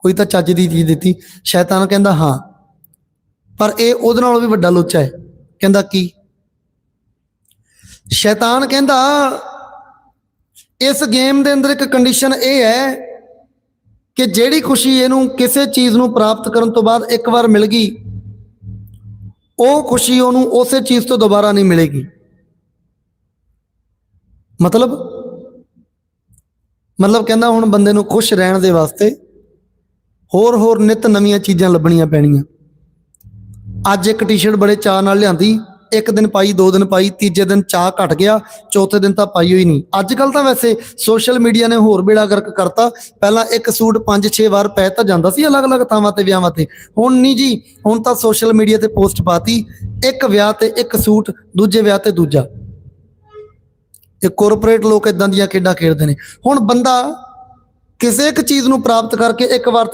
ਕੋਈ ਤਾਂ ਚੱਜ ਦੀ ਚੀਜ਼ ਦਿੱਤੀ, ਸ਼ੈਤਾਨ ਕਹਿੰਦਾ ਹਾਂ। ਪਰ ਇਹ ਉਹਦੇ ਨਾਲੋਂ ਵੀ ਵੱਡਾ ਲੋਚਾ ਹੈ। ਕਹਿੰਦਾ ਕੀ? ਸ਼ੈਤਾਨ ਕਹਿੰਦਾ, ਇਸ ਗੇਮ ਦੇ ਅੰਦਰ ਇੱਕ ਕੰਡੀਸ਼ਨ ਇਹ ਹੈ ਕਿ ਜਿਹੜੀ ਖੁਸ਼ੀ ਇਹਨੂੰ ਕਿਸੇ ਚੀਜ਼ ਨੂੰ ਪ੍ਰਾਪਤ ਕਰਨ ਤੋਂ ਬਾਅਦ ਇੱਕ ਵਾਰ ਮਿਲ ਗਈ, ਉਹ ਖੁਸ਼ੀ ਉਹਨੂੰ ਉਸੇ ਚੀਜ਼ ਤੋਂ ਦੁਬਾਰਾ ਨਹੀਂ ਮਿਲੇਗੀ। ਮਤਲਬ? ਮਤਲਬ ਕਹਿੰਦਾ ਹੁਣ ਬੰਦੇ ਨੂੰ ਖੁਸ਼ ਰਹਿਣ ਦੇ ਵਾਸਤੇ ਹੋਰ ਹੋਰ ਨਿਤ ਨਵੀਆਂ ਚੀਜ਼ਾਂ ਲੱਭਣੀਆਂ ਪੈਣੀਆਂ। ਅੱਜ ਇੱਕ ਟੀ-ਸ਼ਰਟ ਬੜੇ ਚਾਅ ਨਾਲ ਲਿਆਂਦੀ, ਇੱਕ ਦਿਨ ਪਾਈ, ਦੋ ਦਿਨ ਪਾਈ, ਤੀਜੇ ਦਿਨ ਚਾਅ ਘਟ ਗਿਆ, ਚੌਥੇ ਦਿਨ ਤਾਂ ਪਾਈ ਹੋਈ ਨਹੀਂ। ਅੱਜ ਕੱਲ ਤਾਂ ਵੈਸੇ ਸੋਸ਼ਲ ਮੀਡੀਆ ਨੇ ਹੋਰ ਬੇੜਾ ਗਰਕ ਕਰਤਾ। ਪਹਿਲਾਂ ਇੱਕ ਸੂਟ 5-6 ਵਾਰ ਪੈ ਤਾਂ ਜਾਂਦਾ ਸੀ ਅਲੱਗ-ਅਲੱਗ ਥਾਵਾਂ ਤੇ, ਵਿਆਹਾਂ ਤੇ। ਹੁਣ ਨਹੀਂ ਜੀ, ਹੁਣ ਤਾਂ ਸੋਸ਼ਲ ਮੀਡੀਆ ਤੇ ਪੋਸਟ ਪਾਤੀ, ਇੱਕ ਵਿਆਹ ਤੇ ਇੱਕ ਸੂਟ, ਦੂਜੇ ਵਿਆਹ ਤੇ ਦੂਜਾ। ਇਹ ਕਾਰਪੋਰੇਟ ਲੋਕ ਇਦਾਂ ਦੀਆਂ ਖੇਡਾਂ ਖੇਡਦੇ ਨੇ। ਹੁਣ ਬੰਦਾ ਕਿਸੇ ਇੱਕ ਚੀਜ਼ ਨੂੰ ਪ੍ਰਾਪਤ ਕਰਕੇ ਇੱਕ ਵਾਰ ਤਾਂ